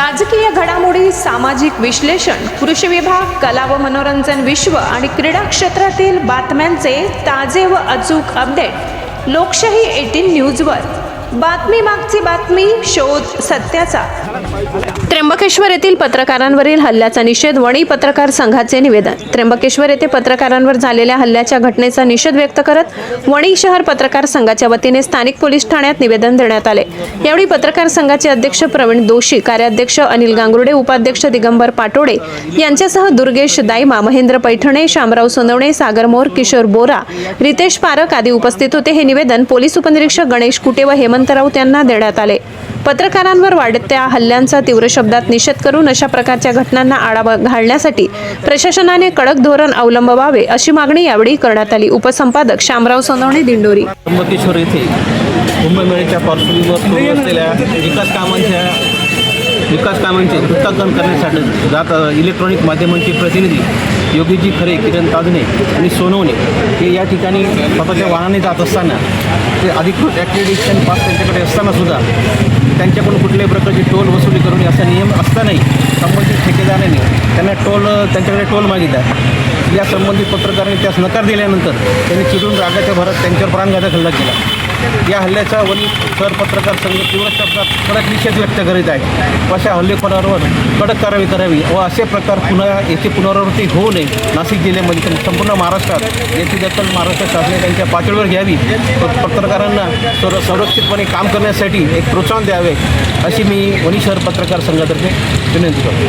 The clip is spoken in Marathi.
राजकीय घडामोडी सामाजिक विश्लेषण कृषी विभाग कला व मनोरंजन विश्व आणि क्रीडा क्षेत्रातील बातम्यांचे ताजे व अचूक अपडेट लोकशाही एटीन न्यूजवर. बातमी मागची बातमी शोध सत्याचा. त्र्यंबकेश्वर येथील पत्रकारांवरील हल्ल्याचा निषेध वणी पत्रकार संघाचे निवेदन. त्र्यंबकेश्वर येथे पत्रकारांवर झालेल्या हल्ल्याच्या घटनेचा निषेध व्यक्त करत वणी शहर पत्रकार संघाच्या वतीने स्थानिक पोलीस ठाण्यात निवेदन देण्यात आले. यावेळी पत्रकार संघाचे अध्यक्ष प्रवीण दोशी कार्याध्यक्ष अनिल गांगुर्डे उपाध्यक्ष दिगंबर पाटोडे यांच्यासह दुर्गेश दायमा महेंद्र पैठणे शामराव सोनवणे सागर मोर किशोर बोरा रितेश पारक आदी उपस्थित होते. हे निवेदन पोलीस उपनिरीक्षक गणेश कुटे व हेमंत राऊत त्यांना देण्यात आले. पत्रकारांवर वाढत्या हल्ल्यांचा तीव्र शब्दात निषेध करून अशा प्रकारच्या घटनांना आळा घालण्यासाठी प्रशासनाने कडक धोरण अवलंबवावे अशी मागणी यावेळी करण्यात आली. उपसंपादक शामराव सोनवणे दिंडोरी. त्र्यंबकेश्वर येथे कुंभमेळ्याच्या पार्श्वभूमीवर सुरू असलेल्या विकास कामांच्या विकास कामांचे वृत्तांकन करण्यासाठी जात इलेक्ट्रॉनिक माध्यमांचे प्रतिनिधी योगीजी खरे किरण ताजणे आणि सोनवणे हे या ठिकाणी स्वतःच्या वाहनाने जात असताना ते अधिकृत ॲक्रेडिशन पास त्यांच्याकडे असताना सुद्धा त्यांच्याकडून कुठल्याही प्रकारची टोल वसुली करून असा नियम असतानाही संबंधित ठेकेदाराने त्यांना टोल त्यांच्याकडे टोल मागितला. या संबंधित पत्रकारांनी त्यास नकार दिल्यानंतर त्यांनी चिडून रागाच्या भरात त्यांच्यावर प्राणघातक हल्ला केला. या हल्ल्याचा वनी सर पत्रकार संघ तीव्र शब्दात कडक निषेध व्यक्त करीत आहे. अशा हल्लेखोरांवर कडक कारवाई करावी व असे प्रकार पुन्हा याची पुनरावृत्ती होऊ नये. नाशिक जिल्ह्यामध्ये तर संपूर्ण महाराष्ट्रात याची दखल महाराष्ट्र शासनाने त्यांच्या पातळीवर घ्यावी. व पत्रकारांना सर संरक्षितपणे काम करण्यासाठी एक प्रोत्साहन द्यावे अशी मी वनी शहर पत्रकार संघातर्फे विनंती करतो.